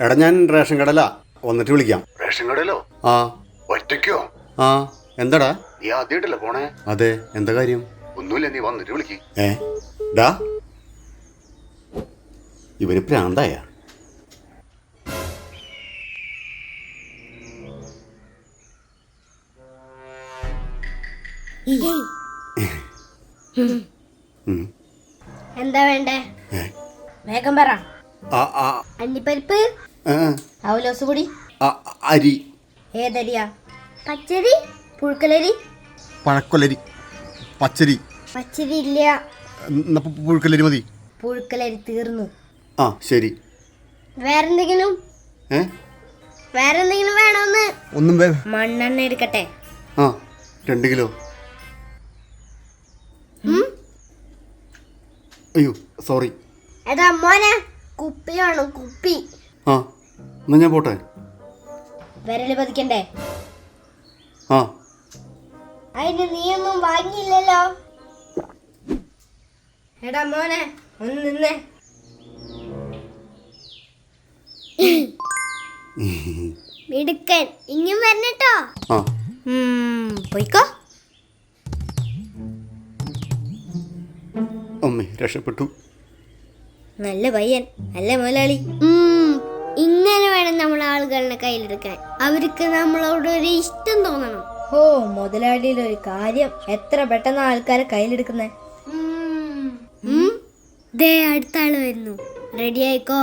എടാ ഞാൻ റേഷൻ കടല വന്നിട്ട് വിളിക്കാം. റേഷൻ കടയിലോ? ആ. ഒറ്റയ്ക്കോ? ആ. എന്താടാ? നീ ആദ്യമായിട്ടല്ലേ പോണേ? അതെ എന്താ കാര്യം? ഒന്നുമില്ല നീ വന്നിട്ട് വിളിക്ക്. ഏ? ഡാ. ഇവർ പ്രാന്തായ. ഉം. എന്താ വേണ്ടേ? ഏ? വേഗം പറ. ആ ആ. അണ്ടിപ്പരിപ്പ് അവലോസ് പൊടി അരി. ഏതരിയാ? പച്ചരി പുഴുക്കലരി. പഴക്കൊല്ലരി പച്ചരി. പച്ചരി ഇല്ല. പുഴുക്കലരി മതി. പുഴുക്കലരി തീർന്നു. ആ ശരി. വേറെന്തെങ്കിലും? വേറെന്തെങ്കിലും വേണമെന്ന് ഒന്നും മണ്ണെണ്ണ എടുക്കട്ടെ. ആ രണ്ട് കിലോ. അയ്യോ സോറി. എടാ മോനെ കുപ്പി വേണം കുപ്പി? ആ എന്നാ ഞാൻ പോട്ടെ. വിരൽ പതിക്കണ്ടേ? ആ. അതിന് നീയൊന്നും വാങ്ങിയില്ലല്ലോ. എടാ മോനെ ഒന്ന് നിന്നേ. മിടുക്കൻ ഇങ്ങും വരണട്ടോ? ആ. പോയിക്കോ. അമ്മേ രക്ഷപ്പെട്ടു. നല്ല പയ്യൻ അല്ലേ മുതലാളി. ആളുകളുടെ കയ്യിലെടുക്കാൻ. അവർക്ക് നമ്മളോട് ഒരു ഇഷ്ടം തോന്നണം. ഓ മുതലാളിയുടെ ഒരു കാര്യം. എത്ര പെട്ടെന്ന് ആൾക്കാരെ കയ്യിലെടുക്കുന്നേ? ദേ അടുത്ത ആൾ വരുന്നു. റെഡി ആയിക്കോ?